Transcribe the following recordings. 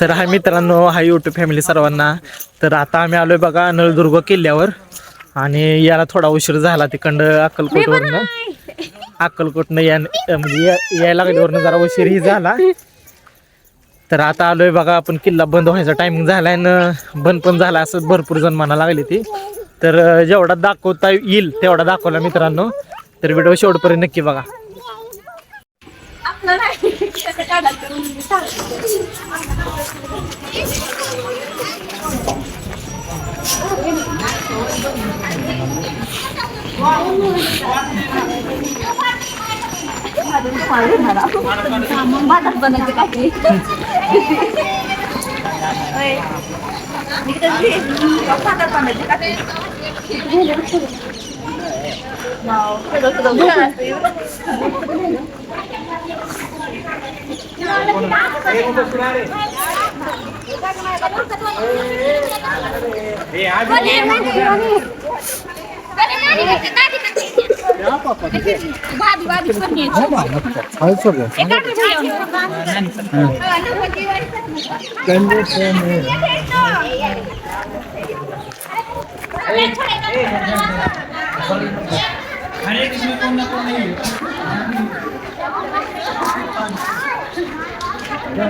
तर हा मित्रांनो हा युट्यूब फॅमिली सर्वांना. तर आता आम्ही आलोय बघा नळदुर्ग किल्ल्यावर. आणि याला थोडा उशीर झाला तिकंड अक्कलकोटवरनं. अक्कलकोटनं या म्हणजे यायला लागल्यावरनं जरा उशीरही झाला. तर आता आलोय बघा आपण किल्ला बंद व्हायचा टायमिंग झालाय ना बंद पण झाला असं भरपूर जण म्हणा लागली ती. तर जेवढा दाखवता येईल तेवढा दाखवला मित्रांनो. तर व्हिडिओ शेवटपर्यंत नक्की बघा. Batas ba ng kaki? Oy. Hindi kita sih. Kau patah pa ng kaki. Wow, pero sudah bukan. घरात असतं. भाजी भाजी पण Ayo,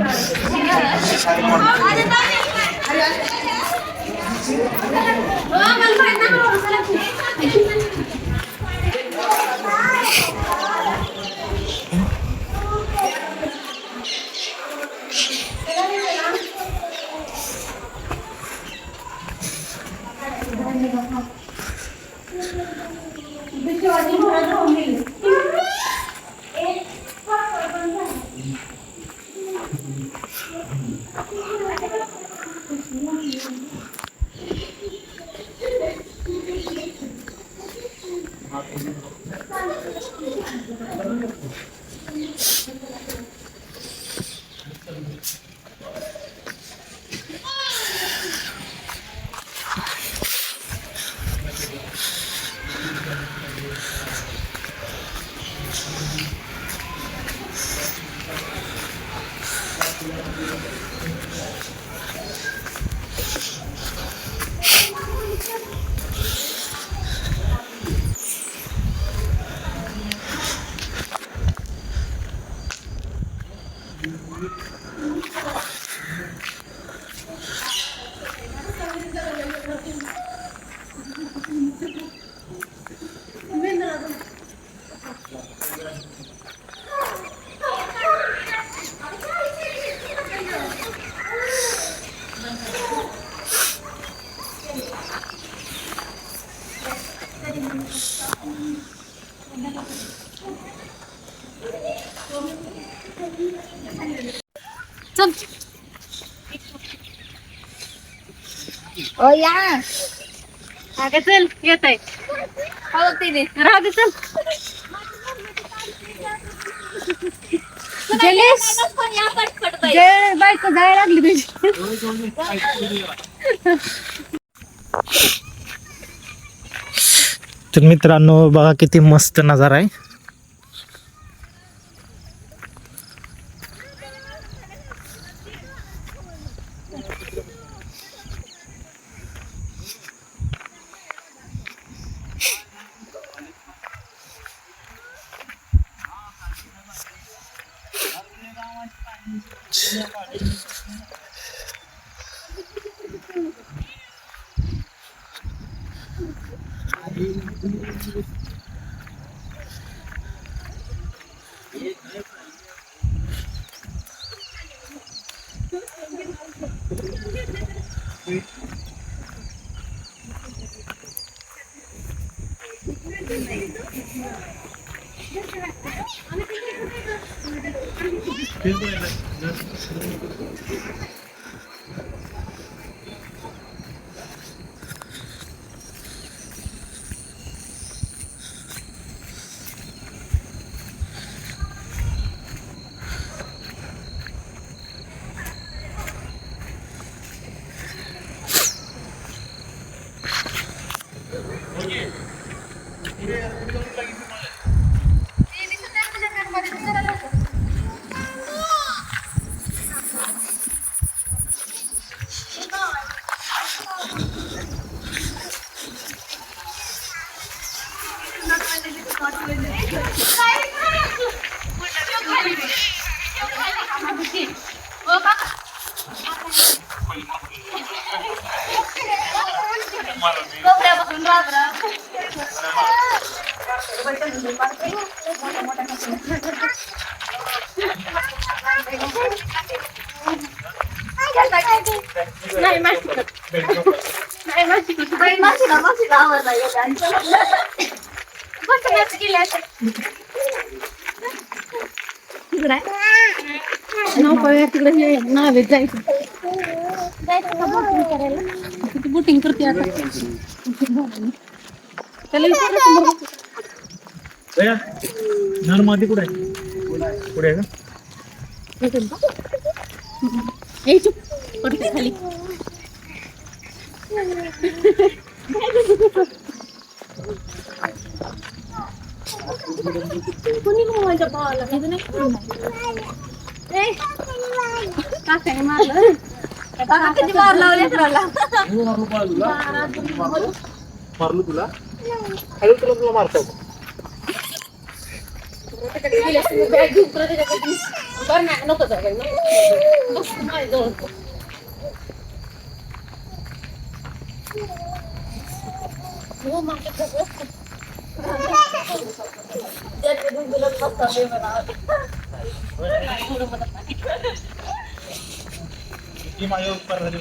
या. अगं चल येत आहे हो तिने राहू दे चल. जलेश. बायको जायला लागली तुझी. तर मित्रांनो बघा किती मस्त नजारा आहे. Maravilha. Vou pra uma palavra. नाही माहिती नाही माहिती आवडला तिकडे हे जायचं जायचं करायला? बोटिंग करते आता त्याला बघ. नर्मदी कुठे आहे? कुठे आहे का? खाली. कोणी माझ्या भावाला नाही. काकाने मारलं? काका किती मार लावले लेकराला. मारलो तुला? हॅलो तुला? तुला मारतो. बॅग घेऊन बरं नाही, नको जाऊ बाई, हो, माझ्याजवळ. माझ्या उपकार झाली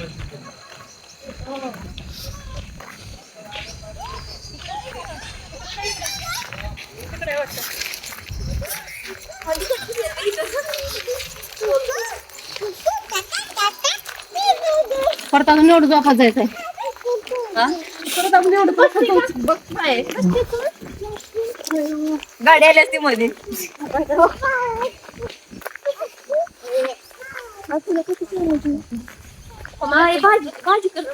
परत अजून एवढं जोपात जायचंय हा? परत अजून एवढं जायचं. बघ काय. गाडी आली असती मध्ये भाजी भाजी करून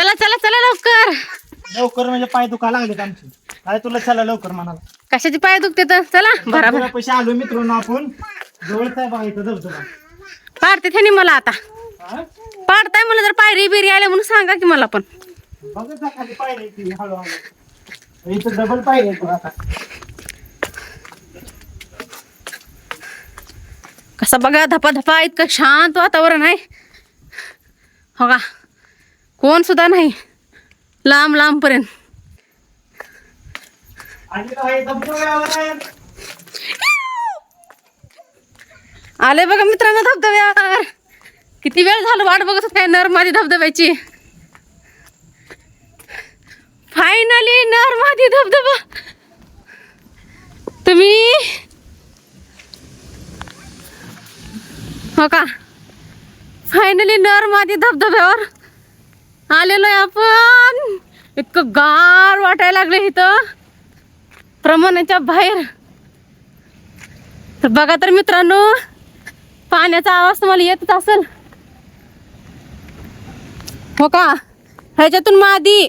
चला चला चला लवकर लवकर म्हणजे पाय दुखा लागलेत आमचे. काय तुला चला लवकर म्हणाला. कशाची पाय दुखते तर चला भरा भरा पैसे आलो मित्रांनो आपण. जवळच आहे बघा इथं धबधबा पाडते त्यांनी मला आता. हा? पाडताय मला जर पायरी बिरी आले म्हणून सांगा की मला पण. बघा जा खाली पायरी आहे ती हळूहळू. इथं डबल पायरी आहे आता. कसं बघा धपा धपा इतकं शांत वातावरण आहे. हो का? कोण सुद्धा नाही. लांब लांब पर्यंत आले बघा मित्रांनो धबधब्यावर. किती वेळ झालं वाट बघत होते नर माझी धबधब्याची. फायनली नर माझी धबधबा. तुम्ही? हो का? फायनली नर माझी धबधब्यावर. आलेलो आहे आपण. इतकं गार वाटायला लागले इथं. प्रमाणाच्या बाहेर. तर बघा तर मित्रांनो पाण्याचा आवाज तुम्हाला येतच असेल. हो का? ह्याच्यातून मादी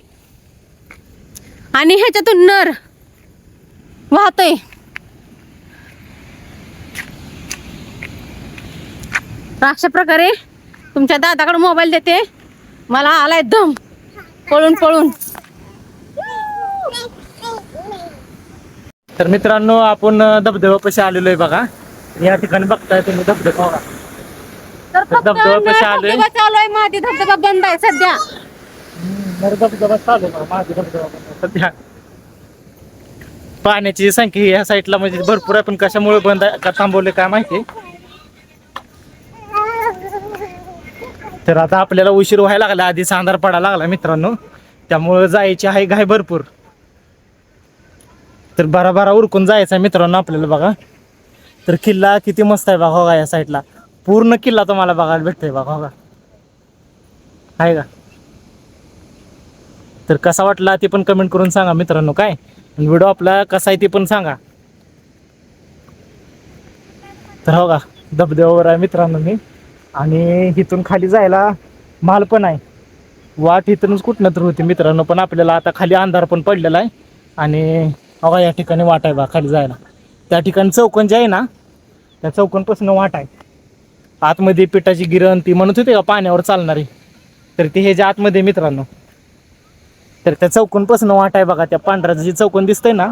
आणि ह्याच्यातून नर वाहतय. अशा प्रकारे तुमच्या दादाकडे मोबाईल देते. मला आलाय दम. पळून पळून. तर मित्रांनो आपण धबधब्यापाशी आलेलो आहे बघा. या ठिकाणी बघताय तुम्ही धबधबा. तर फक्त धबधबा कसा आलोय? धबधबा चालू आहे. मादी धबधबा बंद आहे सध्या. धबधबा चालू आहे बघा, माझा धबधबा पण सध्या. पाण्याची संख्या या साईडला म्हणजे भरपूर आहे. पण कशामुळे बंद आहे का थांबवले काय माहिती? तर आता आपल्याला उशीर व्हायला लागला आधी सांधार पडायला लागला मित्रांनो. त्यामुळं जायची आहे घाय भरपूर. तर बारा बरा उरकून जायचं आहे मित्रांनो आपल्याला बघा. तर किल्ला किती मस्त आहे बघा हो बघा या साईडला. पूर्ण किल्ला तुम्हाला बघायला भेटतोय बघा हो आहे का तर कसा वाटला ते पण कमेंट करून सांगा मित्रांनो काय? व्हिडिओ आपला कसा आहे ते पण सांगा. तर हो का धबधब्यावर आहे मित्रांनो मी. आणि इथून खाली जायला माल पण आहे. वाट इथूनच कुठनं तर होती मित्रांनो पण आपल्याला आता खाली अंधार पण पडलेला आहे. आणि अगा या ठिकाणी वाट आहे बा खाली जायला. त्या ठिकाणी चौकन जे आहे ना त्या चौकनपासून वाट आहे. आतमध्ये पिठाची गिरण ती म्हणत होती का पाण्यावर चालणारी? तर ती हे जे आतमध्ये मित्रांनो तर त्या चौकनपासून वाट आहे बघा त्या पांढऱ्याचं जे चौकन दिसतंय ना